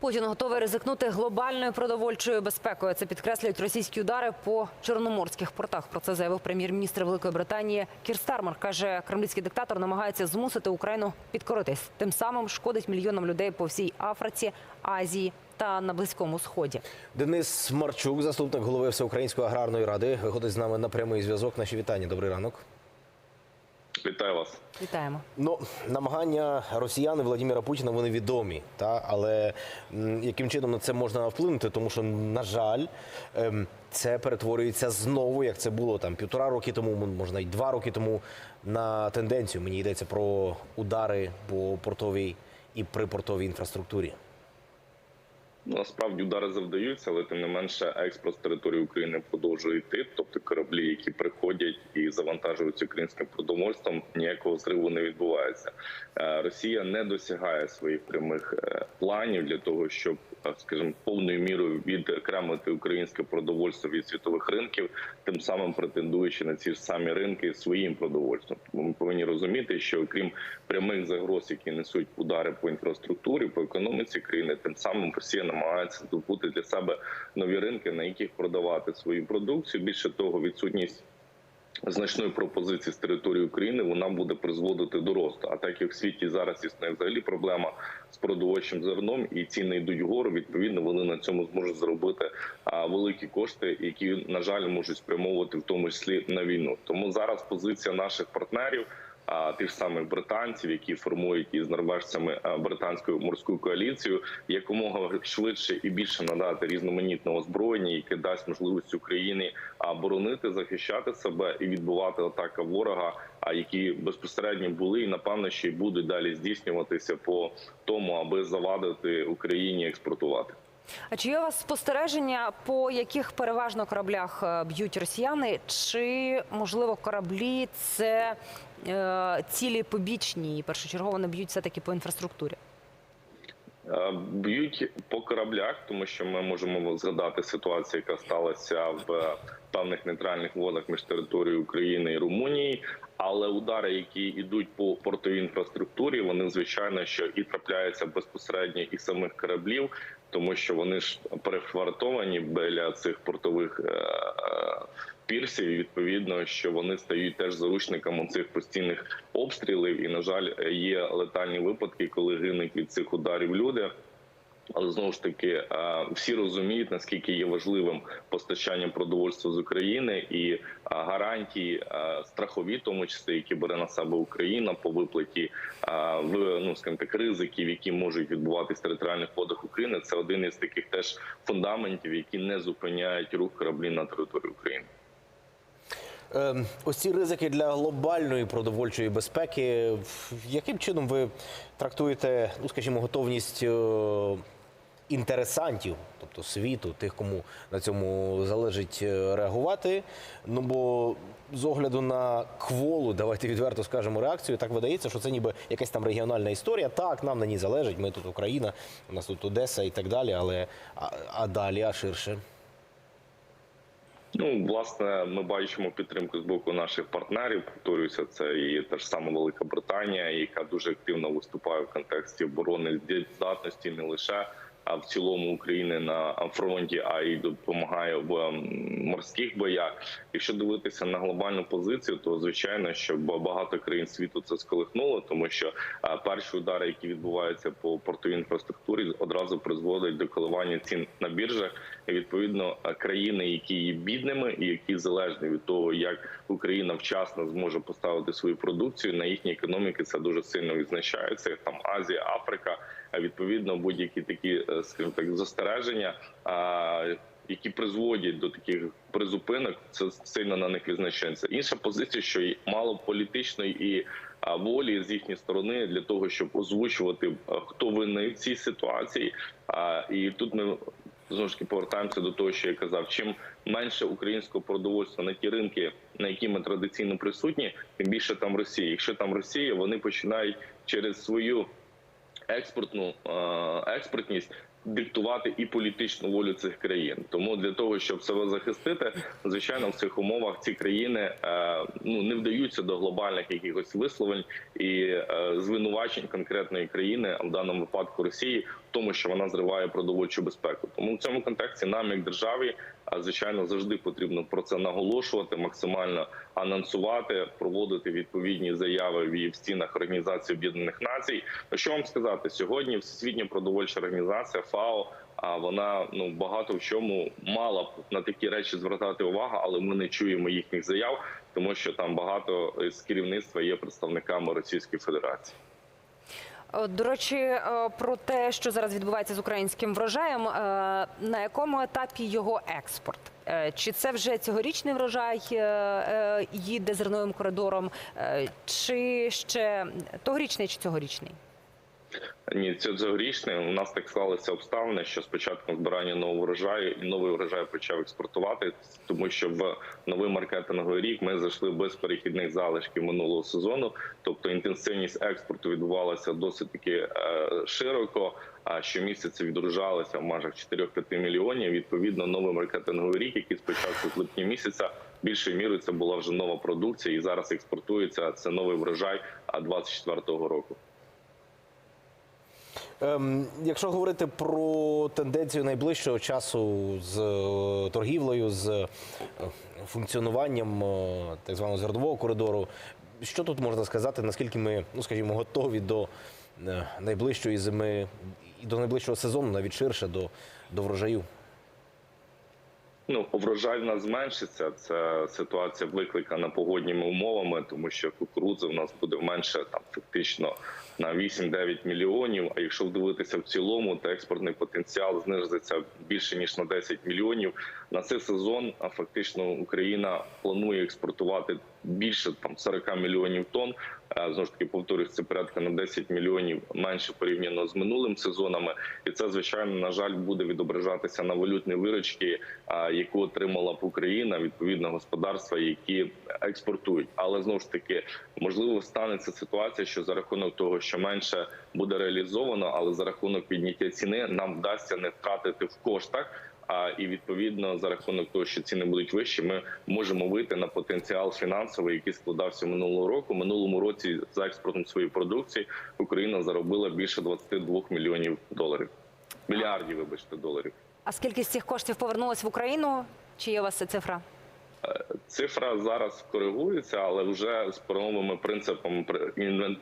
Путін готовий ризикнути глобальною продовольчою безпекою. Це підкреслюють російські удари по чорноморських портах. Про це заявив прем'єр-міністр Великої Британії Кір Стармер. каже, кремлівський диктатор намагається змусити Україну підкоритись. Тим самим шкодить мільйонам людей по всій Африці, Азії та на близькому сході. Денис Марчук, заступник голови Всеукраїнської аграрної ради, виходить з нами на прямий зв'язок. Наші вітання. Добрий ранок. Вітаю вас. Вітаємо. Ну, намагання росіян і Владимира Путіна вони відомі, та але яким чином на це можна вплинути? Тому що, на жаль, ем, це перетворюється знову, як це було там півтора роки тому, можна й два роки тому, на тенденцію. Мені йдеться про удари по портовій і припортовій інфраструктурі. Насправді удари завдаються, але тим не менше експорт з території України продовжує йти. Тобто кораблі, які приходять і завантажуються українським продовольством, ніякого зриву не відбувається. Е, Росія не досягає своїх прямих е, планів для того, щоб, е, скажімо, повною мірою відокремити українське продовольство від світових ринків, тим самим претендуючи на ці ж самі ринки своїм продовольством. Тому ми повинні розуміти, що окрім прямих загроз, які несуть удари по інфраструктурі, по економіці країни, тим самим Росія намагається здобути для себе нові ринки, на яких продавати свою продукцію. Більше того, відсутність. Значної пропозиції з території України вона буде призводити до росту. А так як в світі зараз існує взагалі проблема з продовольчим зерном, і ціни йдуть вгору. Відповідно, вони на цьому зможуть заробити великі кошти, які на жаль можуть спрямовувати в тому числі на війну. Тому зараз позиція наших партнерів. Тих самих британців, які формують із норвежцями а, британською морську коаліцію, якомога швидше і більше надати різноманітного озброєння, яке дасть можливість Україні боронити, захищати себе і відбувати атака ворога, які безпосередньо були і напевно ще й будуть далі здійснюватися по тому, аби завадити Україні експортувати. А чи є у вас спостереження, по яких переважно кораблях е, б'ють росіяни? Чи можливо кораблі це е, цілі побічні і першочергово не б'ють все таки по інфраструктурі? Е, Б'ють по кораблях, тому що ми можемо згадати ситуацію, яка сталася в певних нейтральних водах між територією України і Румунії. Але удари, які йдуть по портовій інфраструктурі, вони звичайно що і трапляються безпосередньо і самих кораблів, тому що вони ж перехвартовані біля цих портових е, е, пірсів. Відповідно, що вони стають теж заручниками цих постійних обстрілів. І на жаль, є летальні випадки, коли гинуть від цих ударів люди. Але знову ж таки е, всі розуміють наскільки є важливим постачання продовольства з України і е, гарантії е, страхові, тому числі які бере на себе Україна по виплаті в ну так ризиків, які можуть відбуватись в територіальних водах України. Це один із таких теж фундаментів, які не зупиняють рух кораблів на території України. Ось ці ризики для глобальної продовольчої безпеки. Яким чином ви трактуєте, ну скажімо, готовність інтересантів, тобто світу, тих, кому на цьому залежить е, реагувати? Ну бо з огляду на кволу, давайте відверто скажемо реакцію, так видається, що це ніби якась там регіональна історія. Так, нам на ній залежить. Ми тут Україна, у нас тут Одеса і так далі. Але а, а далі, а ширше. Ну, власне, ми бачимо підтримку з боку наших партнерів. Повторюся, це і та ж сама Велика Британія, яка дуже активно виступає в контексті оборони здатності не лише в цілому України на фронті, а й допомагає в ем, морських боях. Якщо дивитися на глобальну позицію, то звичайно, що багато країн світу це сколихнуло, тому що е, перші удари, які відбуваються по портовій інфраструктурі, одразу призводять до коливання цін на біржах. І відповідно е, країни, які є бідними і які залежні від того, як Україна вчасно зможе поставити свою продукцію на їхній економіки, це дуже сильно відзначається. Там Азія, Африка. А відповідно будь-які такі, е, скажімо так, застереження. а, Які призводять до таких призупинок, це сильно на них відзначається. Інша позиція, що мало політичної і волі з їхньої сторони для того, щоб озвучувати хто винний в цій ситуації. І тут ми знову ж таки повертаємося до того, що я казав: чим менше українського продовольства на ті ринки, на які ми традиційно присутні, тим більше там Росія. Якщо там Росія, вони починають через свою експортну експортність диктувати і політичну волю цих країн. Тому для того, щоб себе захистити, звичайно, в цих умовах ці країни е, ну не вдаються до глобальних якихось висловлень і е, звинувачень конкретної країни, а в даному випадку Росії, в тому, що вона зриває продовольчу безпеку. Тому в цьому контексті нам, як державі, звичайно, завжди потрібно про це наголошувати, максимально анонсувати, проводити відповідні заяви в стінах Організації Об'єднаних Націй. Що вам сказати сьогодні? Всесвітня продовольча організація ФАО. А вона ну багато в чому мала б на такі речі звертати увагу, але ми не чуємо їхніх заяв, тому що там багато з керівництва є представниками Російської Федерації. Е, До речі, е, про те, що зараз відбувається з українським врожаєм, е, на якому етапі його експорт? Чи це вже цьогорічний врожай їде зерновим коридором, чи ще тогорічний чи цьогорічний? Ні, це цьогорічне. У нас так склалися обставини, що спочатку збирання нового врожаю і новий врожай почав експортувати, тому що в новий маркетинговий рік ми зайшли без перехідних залишків минулого сезону. Тобто інтенсивність експорту відбувалася досить таки е, широко. А щомісяця відгружалися в межах 4-5 мільйонів. Відповідно, новий маркетинговий рік, який спочатку з липня місяця більшою мірою це була вже нова продукція, і зараз експортується це новий врожай 24-го року. Ем, якщо говорити про тенденцію найближчого часу з е, торгівлею, з е, функціонуванням е, так званого зернового коридору, що тут можна сказати, наскільки ми, ну скажімо, готові до найближчої зими і до найближчого сезону, навіть ширше до, до врожаю? Ну, врожай в зменшиться. Це ситуація викликана погодніми умовами, тому що кукурудзи в нас буде менше там фактично на 8-9 мільйонів. А якщо вдивитися в цілому, то експортний потенціал знизиться більше ніж на 10 мільйонів. На цей сезон фактично Україна планує експортувати більше там 40 мільйонів тонн. Знову ж таки повторюсь, це порядка на 10 мільйонів менше порівняно з минулим сезонами, і це звичайно на жаль буде відображатися на валютні виручки, яку отримала б Україна відповідно господарства, які експортують. Але знову ж таки можливо станеться ситуація, що за рахунок того, що менше буде реалізовано, але за рахунок підняття ціни нам вдасться не втратити в коштах. А і відповідно за рахунок того, що ціни будуть вищі, ми можемо вийти на потенціал фінансовий, який складався минулого року. Минулому році за експортом своєї продукції Україна заробила більше 22 мільйонів доларів, мільярдів, вибачте, доларів. А скільки з цих коштів повернулось в Україну? Чи є у вас ця цифра? Цифра зараз коригується, але вже з новими принципами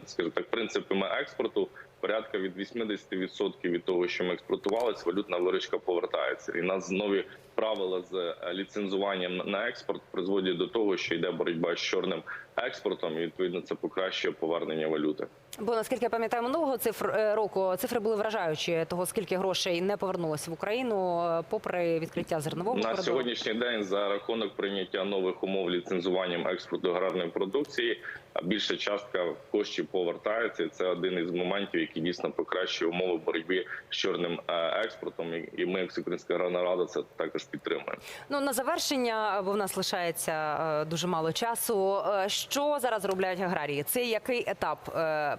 скажімо так, принципами експорту. Порядка від 80% від того, що ми експортувалися, валютна виручка повертається. І нас нові правила з е, ліцензуванням на експорт призводять до того, що йде боротьба з чорним експортом, і відповідно це покращує повернення валюти. Бо наскільки я пам'ятаю минулого цифр е, року, цифри були вражаючі того, скільки грошей не повернулося в Україну, е, попри відкриття зернового На коридору. сьогоднішній день за рахунок прийняття нових умов ліцензуванням експорту аграрної продукції а більша частка коштів повертається. Це один із моментів, який дійсно покращує умови боротьби з чорним е, експортом. І- ми, як Всеукраїнська аграрна рада, це також підтримуємо. Ну на завершення, бо в нас лишається е, дуже мало часу. е, Що зараз роблять аграрії? Це який етап?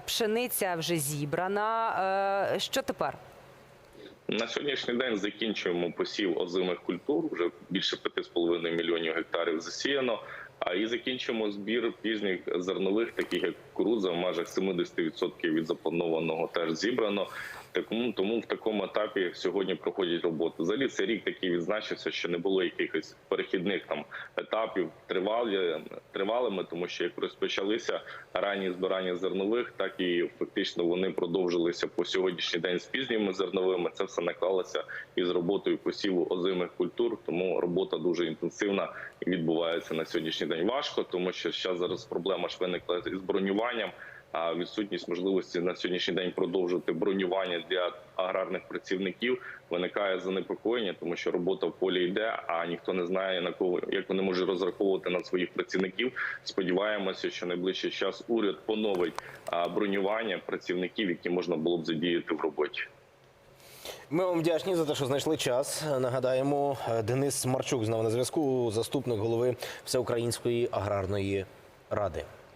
Пшениця вже зібрана. Що тепер? На сьогоднішній день закінчуємо посів озимих культур. Вже більше 5,5 мільйонів гектарів засіяно. А і закінчимо збір пізніх зернових, таких як кукурудза, в межах 70% від запланованого теж зібрано. Тому, тому в такому етапі сьогодні проходять роботи. Взагалі цей рік такий відзначився, що не було якихось перехідних там етапів тривалі, тривалими, тому що як розпочалися ранні збирання зернових, так і фактично вони продовжилися по сьогоднішній день з пізніми зерновими. Це все наклалося із роботою посіву озимих культур. Тому робота дуже інтенсивна відбувається на сьогоднішній день. Важко, тому що зараз проблема ж виникла із бронюванням. Відсутність можливості на сьогоднішній день продовжувати бронювання для аграрних працівників виникає занепокоєння, тому що робота в полі йде, а ніхто не знає на кого як вони можуть розраховувати на своїх працівників. Сподіваємося, що найближчий час уряд поновить бронювання працівників, які можна було б задіяти в роботі. Ми вам вдячні за те, що знайшли час. Нагадаємо, е, Денис Марчук з на зв'язку, заступник голови Всеукраїнської аграрної ради.